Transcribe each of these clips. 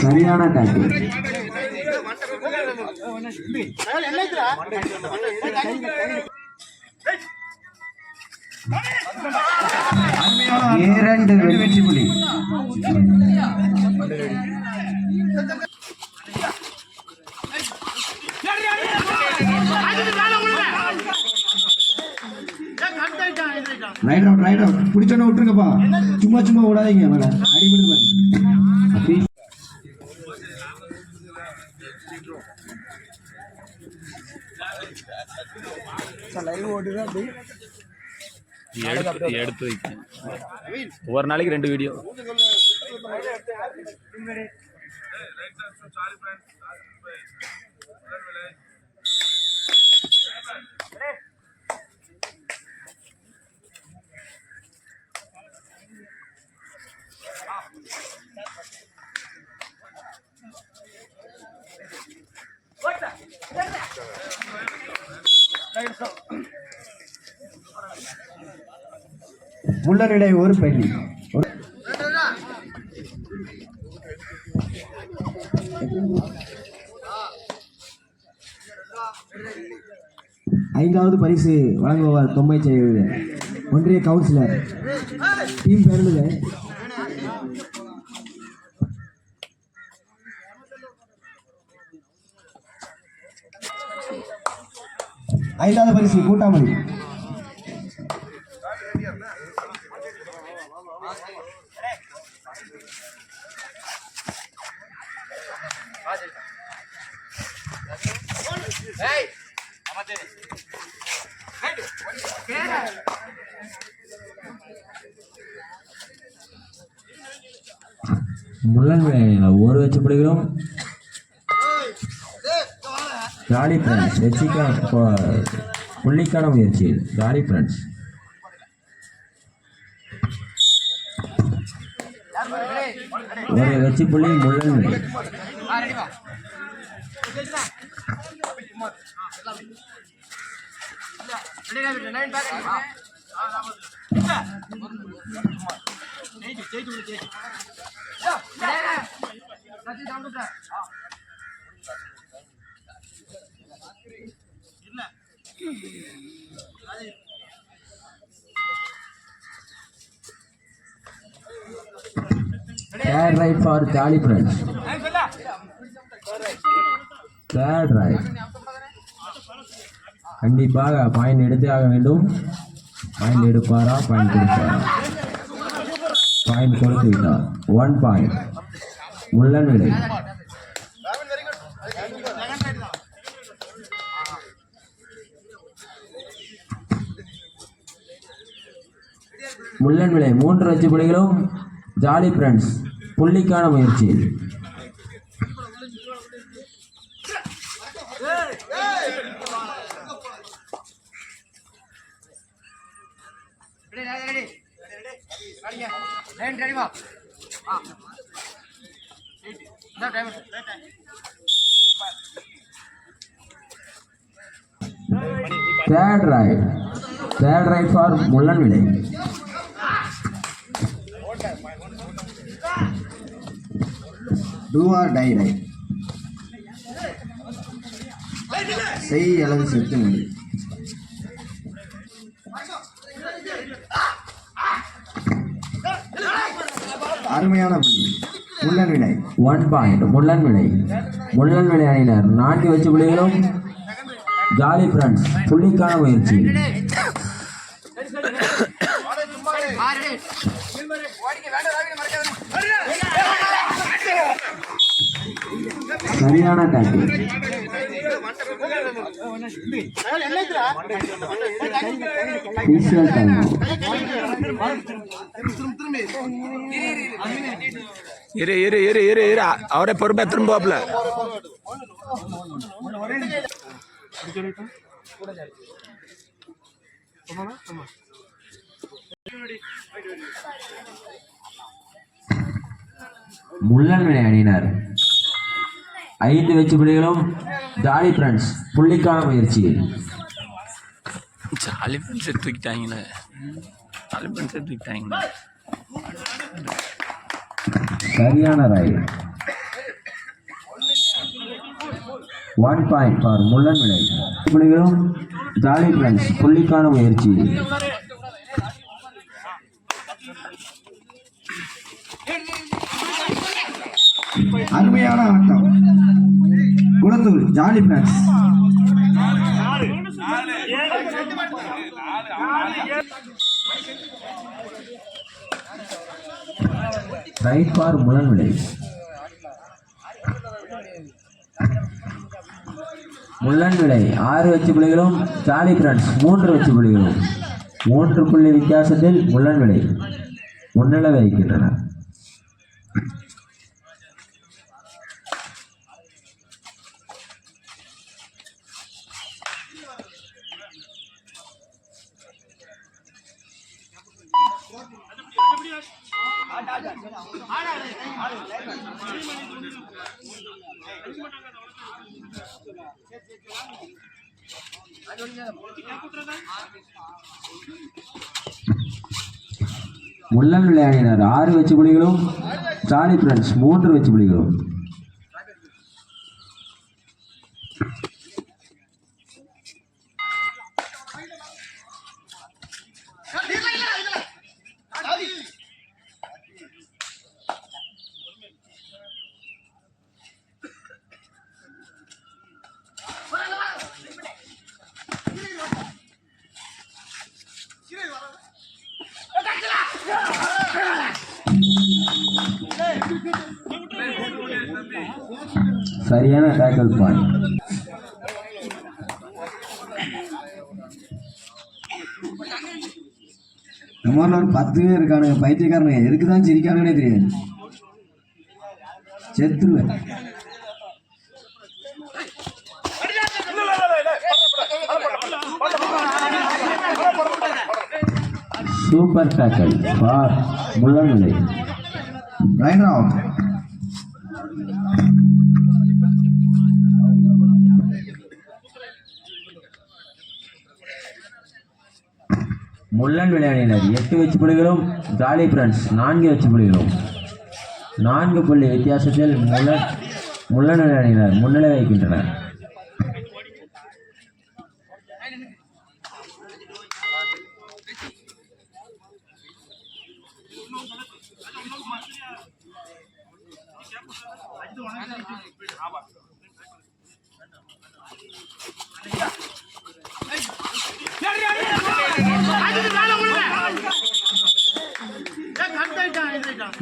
சரியான டாக்டர் இரண்டு வெற்றி புலி. ரைட் அவுட் ரைட் அவுட் பிடிச்சோன்னு விட்டுருங்கப்பா. சும்மா சும்மா விடாதீங்க மேல. அடிபடுது பாருங்க. அப்படி. எடுத்து எடுத்து வைப்பேன் ஒரு நாளைக்கு ரெண்டு வீடியோ முள்ளரிடை ஒரு பள்ளி. ஐந்தாவது பரிசு வழங்குவார் தொம்பை செய்வது ஒன்றிய கவுன்சிலர் டீம் பேருந்துங்க ஐந்தாவது பரிசு கூட்டாமணி. முள்ளன்வேலியில் ஒரு வச்சு பிடிக்கிறோம். ஜாலி ஃப்ரெண்ட்ஸ் வெற்றிக்கான புள்ளிக்கான முயற்சி. ஜாலி ஃப்ரெண்ட்ஸ் ஒரு வெற்றி புள்ளி முள்ளன். ஜெயிச்சு ஜெயிச்சு third raid for jolly friends third raid கண்டிப்பாக பாயிண்ட் எடுத்தே ஆக வேண்டும். பாயிண்ட் எடுப்பாரா? பாயிண்ட் கொடுப்பாரா? பாயிண்ட் கொடுத்து விட்டார். ஒன் பாயிண்ட் முள்ளன் விலை முள்ளன் விலை மூன்று வச்சு புலிகளும் ஜாலி ஃப்ரெண்ட்ஸ் புள்ளிக்கான முயற்சி. Third raid third raid for Mullan Vilai do or tie right செய் அல்லது செத்து மொழி அருமையான புள்ளி. முள்ளன் வினை. ஒன் பாயிண்ட் முள்ளன் வினை. முள்ளன் வினை அணியினர். நான்கு வச்சு புள்ளிகளும். ஜாலி ஃப்ரெண்ட்ஸ் புள்ளிக்கான முயற்சி. சரியான டைம் இரு இரு இரு இரு இரு. அவரே பொறுப்பா திரும்புவாப்ல முள்ளன் அணியினர். ஐந்து வச்சு புள்ளிகளும். ஜாலி ஃப்ரெண்ட்ஸ் புள்ளிக்கான முயற்சி. ஜாலி ஃப்ரெண்ட்ஸ் தூக்கிட்டாங்களே. நாலு பண்றது தூக்கிட்டாங்க சரியான raid one point for Mullan Vilai. புள்ளிகளும் ஜாலி ஃப்ரெண்ட்ஸ் புள்ளிக்கான முயற்சி. அருமையான ஆட்டம். Kolathur jolly friends raid for Mullan Vilai Mullan ஆறு வச்சு புள்ளிகளும் ஜாலி பிரான்ஸ் மூன்று வச்சு புள்ளிகளும். மூன்று புள்ளி வித்தியாசத்தில் முள்ளன்விளை முன்னிலை வகிக்கின்றனர் முள்ளன் விளையாடினர். ஆறு வச்சு புலிகளும் ஜாலி ஃப்ரெண்ட்ஸ் மூன்று வச்சு புலிகளும். பத்து பேர் இருக்கானுங்க பைத்தியக்காரனுங்க. எதுக்கு தான் சிரிக்கானுங்கன்னே தெரியாது. செத்துருவேன் super tackle for Mullan raid Mullan விளையாடினர். எட்டு வச்சு புள்ளிகளும் ஜாலி ஃப்ரெண்ட்ஸ் நான்கு வச்சு புள்ளிகளும் நான்கு புள்ளி வித்தியாசத்தில் முள்ளன் முள்ளன் விளையாடினர். முன்னிலை வைக்கின்றனர்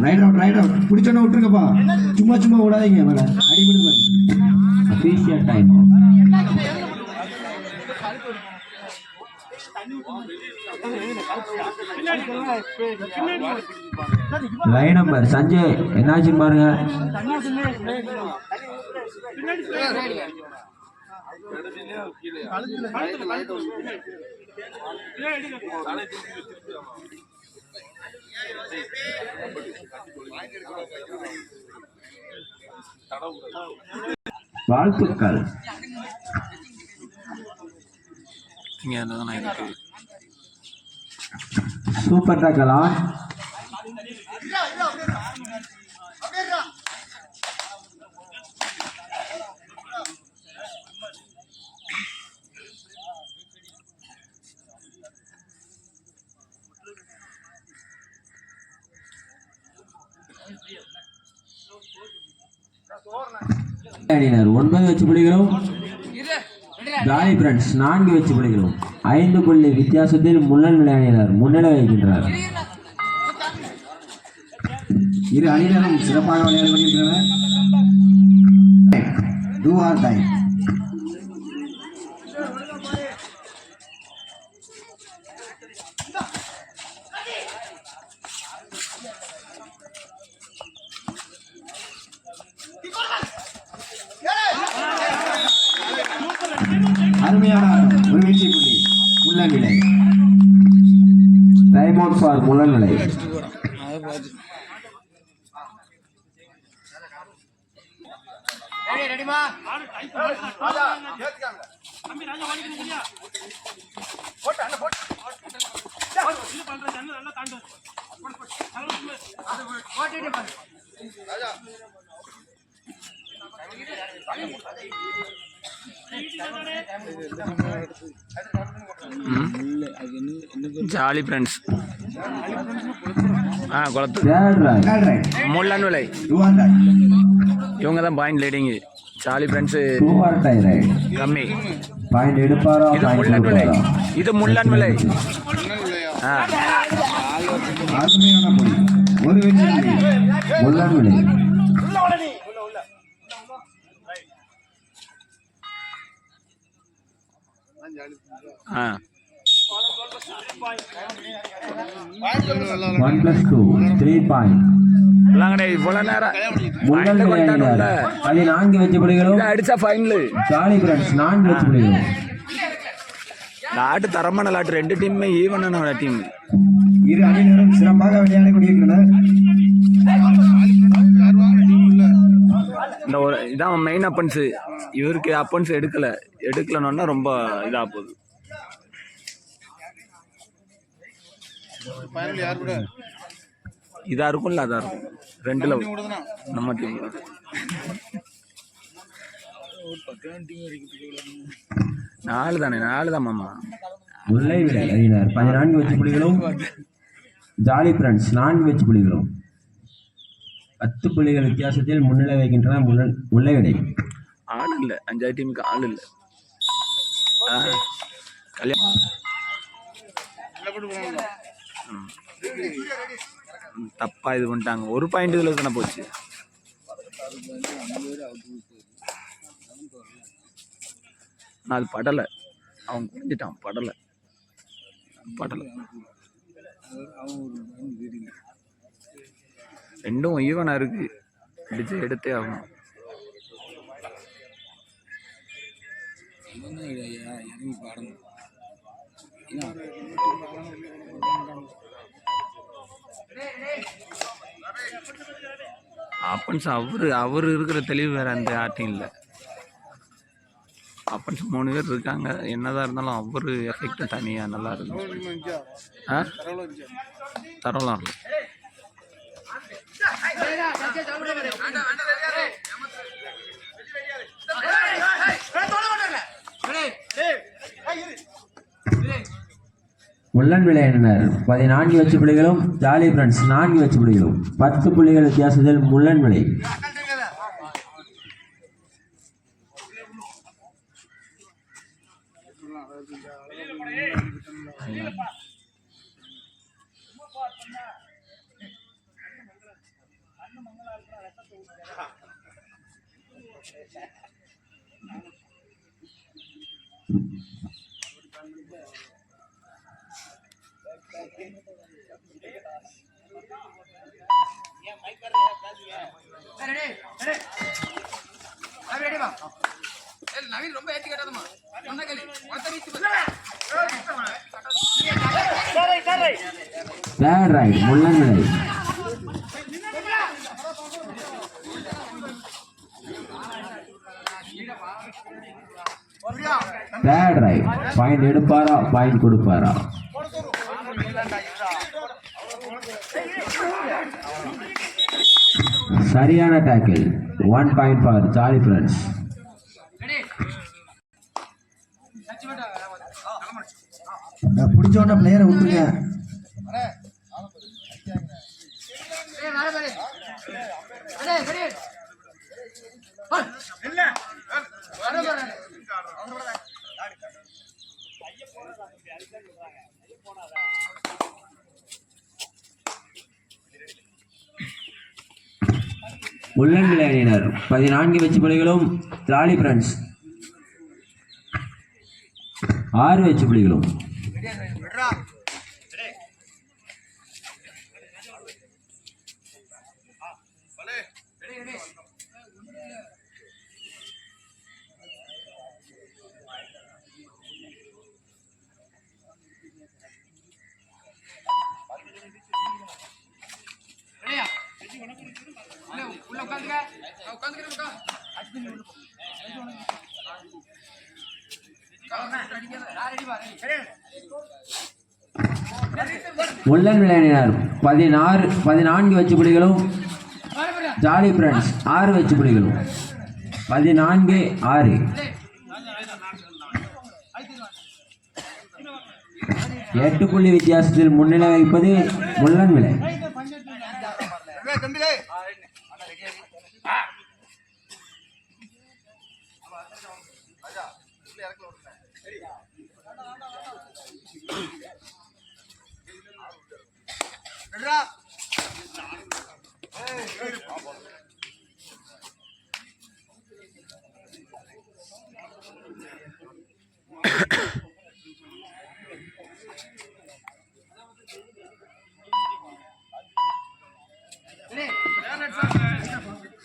ரைட் அவுட் ரைட் அவுட் பிடிச்சோன்னா விட்டுருக்கப்பா சும்மா சும்மா விடாதீங்க மேல. அடிபடுது பாருங்க டைம் லைன் நம்பர் சஞ்சய் என்னாச்சு பாருங்க. வாழ்த்துக்கள். சூப்பர் டேக்கல் அணியினர் ஒன்பது வச்சு பிடிக்கிறோம். ஜாலி ஃப்ரெண்ட்ஸ் நான்கு வச்சு பிடிக்கிறோம். ஐந்து புள்ளி வித்தியாசத்தில் முள்ளன் அணியினர் முன்னிலை வைக்கின்றனர் இரு அணியினரும் சிறப்பாக விளையாடி கொண்டிருக்கிறனர் ஜாலி ஃப்ரெண்ட்ஸ் ஆ குளத்து. முள்ளன் விலை? இவங்க தான் point leading jolly friends die raid கம்மி. பாயிண்ட் எடுப்பாரா இது முள்ளன் விலை இது முள்ளன் விலை அருமையான மொழி ஒரு வெற்றி Mullan Vilai one plus two three point இவ்வளோ நேரம் கொண்டாடும்ல அடிச்சா ஃபைனலு ஃப்ரெண்ட்ஸ் நான்கு லாட்டு தரமான லாட்டு ரெண்டு டீமுமே ஈவனான டீம் இரு அணியினரும் சிறப்பாக விளையாடி இந்த ஒரு இதான் மெயின் அப்பன்ஸு இவருக்கு அப்பன்ஸ் எடுக்கல. எடுக்கலன்னா ரொம்ப இதாக போகுது. இதா இருக்கும்ல அதா இருக்கும். ரெண்டுல நம்ம டீம் நாலு தானே நாலு தான் மாமா. முல்லை விலை அணியினர் பதினான்கு வெற்றி புள்ளிகளும் ஜாலி ஃப்ரெண்ட்ஸ் நான்கு வெற்றி புள்ளிகளும் பத்து புள்ளிகள் வித்தியாசத்தில் முன்னிலை வைக்கின்றன முள்ளன் முல்லை விலை ஆள் இல்லை அஞ்சாறு டீமுக்கு ஆள் இல்லை. கல்யாணம் தப்பாக இது பண்ணிட்டாங்க. ஒரு பாயிண்ட் இதில் தானே போச்சு. நான் அது படலை. அவன் குறைஞ்சிட்டான் படலை. படலை. ரெண்டும் ஈவனாக இருக்குது அடிச்சு எடுத்தே ஆகணும். அப்பன்ஸ் அவரு அவர் இருக்கிற தெளிவு வேற அந்த யார்ட்டையும் இல்லை. அப்பன்ஸ் மூணு பேர் இருக்காங்க. என்னதான் இருந்தாலும் அவர் எஃபெக்ட் தனியாக நல்லா இருக்கு. ஆ? தரலாம் முள்ளன் விளையாடினர் பதினான்கு வச்சு புள்ளிகளும் ஜாலி ஃப்ரெண்ட்ஸ் நான்கு வச்சு புள்ளிகளும். பத்து புள்ளிகள் வித்தியாசத்தில் Mullan Vilai third raid Mullan third raid point எடுப்பாரா? Point கொடுப்பாரா? சரியான tackle one point for jolly friends பிடிச்ச பிளேயரை விட்டுருங்க. முள்ளன் நிலை அணியினர் பதினான்கு வெச்சு புலிகளும் லாலி ஃப்ரெண்ட்ஸ் ஆறு வெச்சு புலிகளும். உட்காந்துக்க உட்காந்துக்கிறேன் பதினாறு பதினான்கு வச்சு புலிகளும் ஜாலி ஃப்ரெண்ட்ஸ் ஆறு வச்சு புலிகளும் பதினான்கு ஆறு. எட்டு புள்ளி வித்தியாசத்தில் முன்னிலை வைப்பது Mullan Vilai.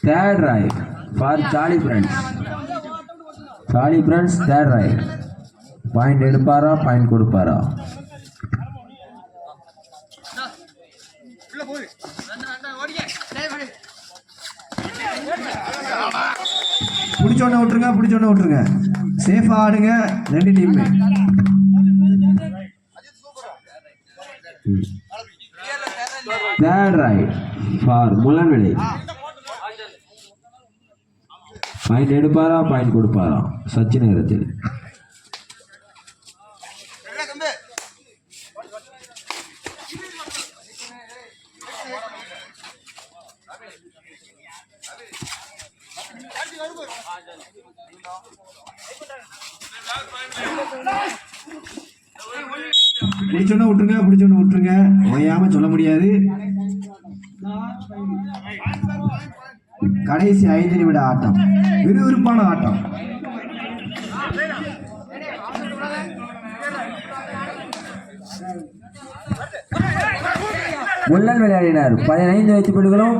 Third raid for jolly friends jolly friends third raid point எடுப்பாரா point கொடுப்பாரா? பிடிச்சோன்னே விட்டுருங்க பிடிச்சோன்னே விட்டுருங்க. சேஃபாக ஆடுங்க. ரெண்டு team third raid for Mullan point எடுப்பாரா point கொடுப்பாரா? சச்சி நேரத்தில். பிடிச்சோன்னா விட்டுருங்க பிடிச்சோன்னு விட்டுருங்க. ஓயாம சொல்ல முடியாது. கடைசி ஐந்து நிமிட ஆட்டம். விறுவிறுப்பான ஆட்டம். முள்ளன் விளையாடினார். பதினைந்து வெச்சு புள்ளிகளும்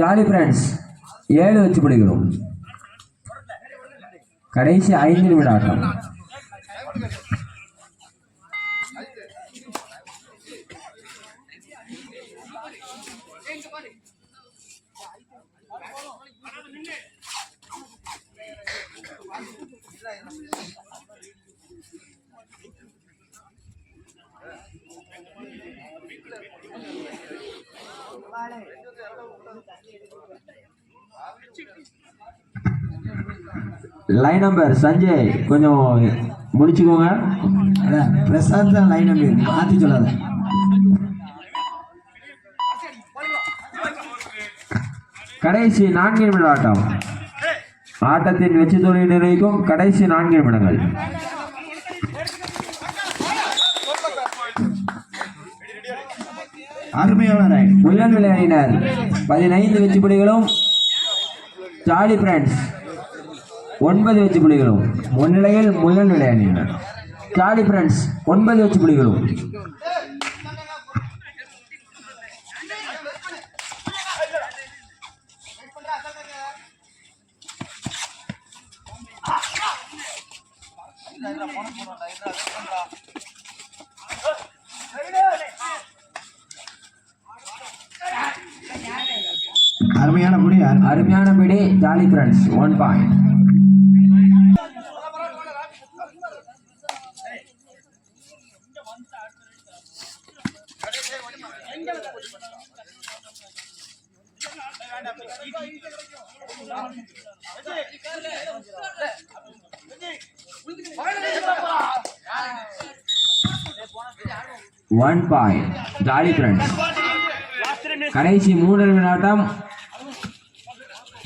ஜாலி ஃப்ரெண்ட்ஸ் ஏழு வச்சு புள்ளிகளும் கடைசி ஐந்து நிமிட ஆட்டம் லைன் நம்பர் சஞ்சய் கொஞ்சம் முடிச்சுக்கோங்க. பிரசாந்த் தான் லைன் நம்பி மாற்றி சொல்லாத. கடைசி நான்கு நிமிட ஆட்டம். ஆட்டத்தின் வெற்றி தோல்வி நிர்ணயிக்கும் கடைசி நான்கு நிமிடங்கள். அருமையான முள்ளன் விளையாடினர் பதினைந்து வெற்றி புள்ளிகளும். ஜாலி பிரான்ஸ் ஒன்பது வெற்றி புள்ளிகளும் முன்னிலையில் முள்ளன் விளையாடினர் ஜாலி பிரான்ஸ் ஒன்பது வெற்றி புள்ளிகளும் ஒன் பாயிண்ட் ஜாலி ஃப்ரெண்ட்ஸ் கடைசி மூன்று விளையாட்டம் ஆட்டம்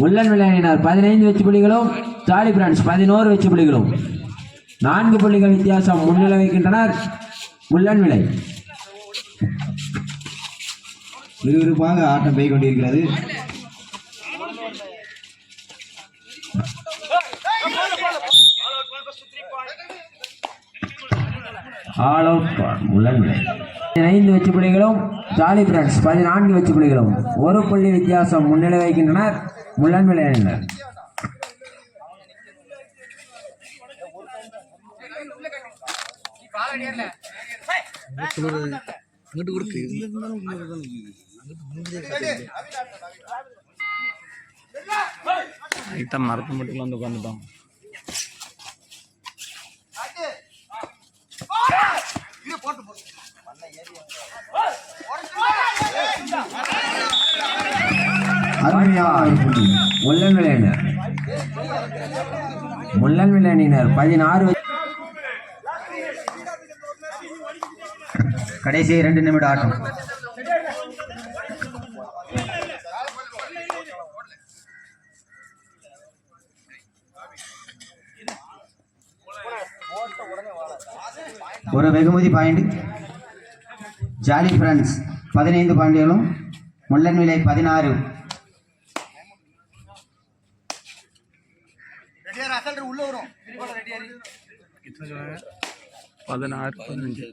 உள்ளன் விளையாடினார். பதினைந்து வெற்றி புள்ளிகளும் ஜாலி பிரான்ஸ் பதினோரு வெற்றி புள்ளிகளும். நான்கு புள்ளிகள் வித்தியாசம் முன்னிலை வைக்கின்றனர் உள்ளன் விலை விறுவிறுப்பாக ஆட்டம் போய் கொண்டிருக்கிறது. ஆல் அவுட் உள்ளன் பதினைந்து வெற்றி புள்ளிகளும் ஜாலி பிரான்ஸ் பதினான்கு வெற்றி புள்ளிகளும். ஒரு புள்ளி வித்தியாசம் முன்னிலை வைக்கின்றனர் முள்ளன் விளையாடினர் லைட்டாக மரத்து மட்டும் வந்து உட்காந்துட்டோம் அருமையான ஒரு புள்ளி முள்ளன் விளையாடினர் பதினாறு வெ- கடைசி இரண்டு நிமிட ஆட்டம். ஒரு வெகுமதி பாயிண்ட் ஜாலி ஃப்ரெண்ட்ஸ் பதினைந்து பாண்டியலும் முள்ளன் விலை பதினாறு. பதினாறு பதினஞ்சு.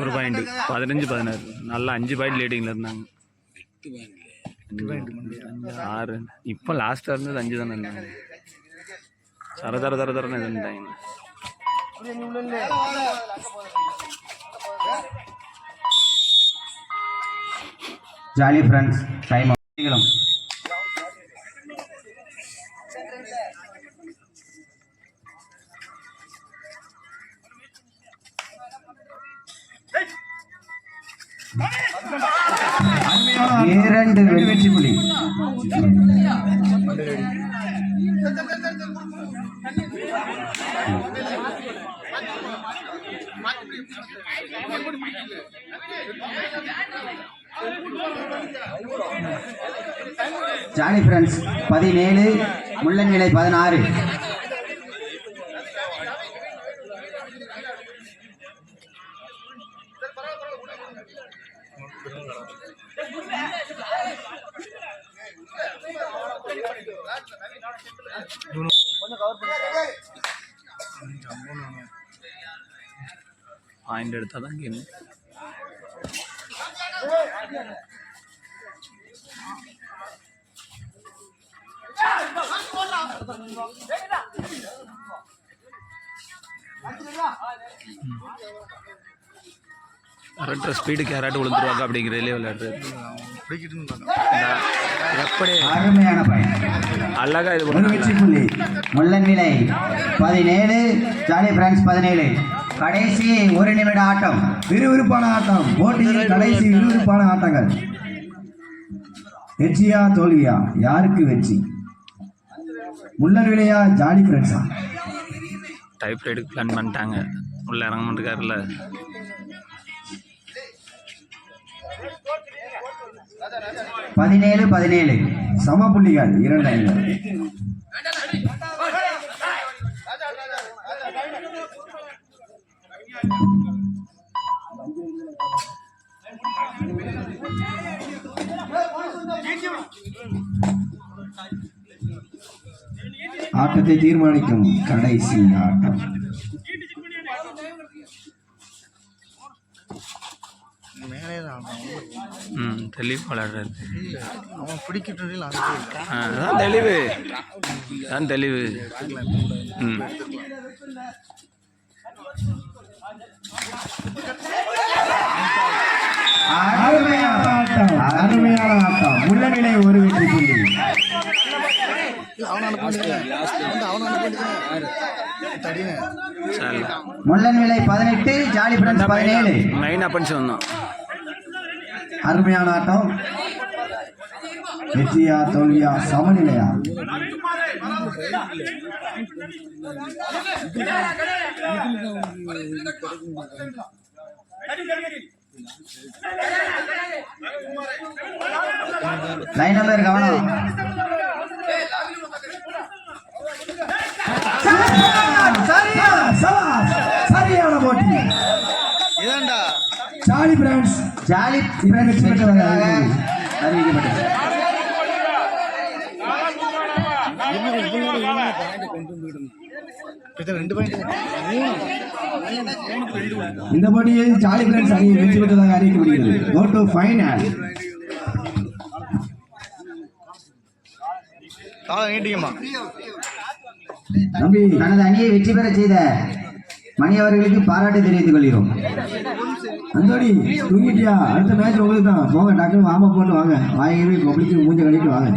ஒரு பாயிண்ட் பதினஞ்சு பதினாறு. நல்லா அஞ்சு பாயிண்ட் லீடிங்கில் இருந்தாங்க. ஆறு. இப்போ லாஸ்ட்டாக இருந்தது அஞ்சு தானே இருந்தாங்க. தர தர தர தரன்னு இருந்தாங்க. Jolly friends time jolly friends பதினேழு முள்ளன் பதினாறு. பாயிண்ட் எடுத்தால் கேம். கரெக்டாக ஸ்பீடுக்கு யாராட்டும் விழுந்துருவாங்க அப்படிங்கிறதுலே விளையாடுறது. எப்படி அருமையான அழகா இது புள்ளி முள்ளன் விலை பதினேழு ஜாலி பிரான்ஸ் பதினேழு. கடைசி ஒரு நிமிட ஆட்டம். விறுவிறுப்பான ஆட்டம். போட்டியில் கடைசி விறுவிறுப்பான ஆட்டங்கள். வெற்றியா தோல்வியா? யாருக்கு வெற்றி? விலையா ஜாலி பிரான்ஸா டைப் ரைடுக்கு பிளான் பண்ணிட்டாங்க. உள்ள இறங்க மாட்டேக்காருல்ல பதினேழு பதினேழு. சம புள்ளிகள் இரண்டு ஐந்து. ஆட்டத்தை தீர்மானிக்கும் கடைசி ஆட்டம். ம் தெளிவு அதான் தெளிவு. அருமையான ஆட்டம். அருமையான ஆட்டம். முள்ளநிலை ஒரு வெற்றி புள்ளி அவனை அனுப்பிடுங்க வந்து அவனை அனுப்பிடுங்க தடினே சரி முள்ளன் விலை பதினெட்டு ஜாலி பிரான்ஸ் பதினேழு. மெயின் அப்பன்ஸ் வந்தோம் அருமையான ஆட்டம். வெற்றியா தோல்வியா சமநிலையா? லைன் நம்பர் கவனம். சரியான போட்டி இதான்டா ஜாலி பிரான்ஸ் ஜாலி பிரான்ஸ் பெற்றவர்களாக அறிவிக்கப்பட்டது இது ரெண்டு பாயிண்ட் மூணு இந்த போட்டியில் ஜாலி பிரான்ஸ் அணி வெற்றி பெற்றதாக அறிவிக்கப்படுகிறது கோ டு ஃபைனல் தம்பி தனது அணியை வெற்றி பெற செய்த மணி அவர்களுக்கு பாராட்டு தெரிவித்துக் கொள்கிறோம். அந்தோடி தூங்கிட்டியா? அடுத்த மேட்ச் உங்களுக்கு தான் போங்க டக்குனு வாம போட்டு வாங்க. வாங்கி கொப்பளிச்சு மூஞ்ச கழிட்டு வாங்க.